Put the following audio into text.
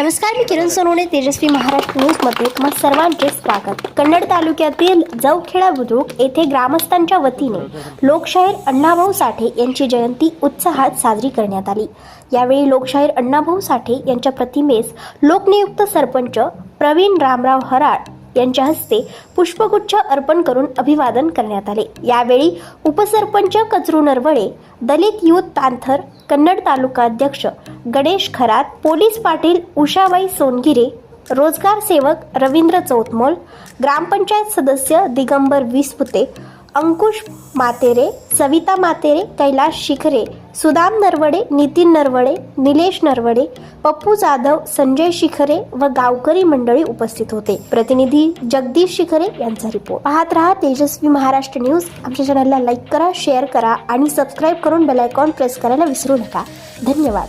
नमस्कार मी किरण सोनवणे तेजस्वी महाराष्ट्र न्यूजमध्ये तुम्हा सर्वांचे स्वागत. कन्नड तालुक्यातील जवखेडा बुद्रुक येथे ग्रामस्थांच्या वतीने लोकशाहीर अण्णाभाऊ साठे यांची जयंती उत्साहात साजरी करण्यात आली. यावेळी लोकशाहीर अण्णाभाऊ साठे यांच्या प्रतिमेस लोकनियुक्त सरपंच प्रवीण रामराव हराळ यांच्या हस्ते पुष्पगुच्छ अर्पण करून अभिवादन करण्यात आले. यावेळी उपसरपंच कचरू नरवळे दलित युथ पॅन्थर कन्नड तालुका अध्यक्ष गणेश खरात पोलीस पाटील उषाबाई सोनगिरे रोजगार सेवक रवींद्र चौतमोल ग्रामपंचायत सदस्य दिगंबर विसपुते अंकुश मातेरे सविता मातेरे कैलाश शिखरे सुदाम नरवडे नितीन नरवडे निलेश नरवडे पप्पू जाधव संजय शिखरे व गावकरी मंडळी उपस्थित होते. प्रतिनिधी जगदीश शिखरे यांचा रिपोर्ट पाहत रहा तेजस्वी महाराष्ट्र न्यूज आमच्या चॅनलला लाईक करा शेअर करा आणि सबस्क्राईब करून बेल आयकॉन प्रेस करायला विसरू नका. धन्यवाद.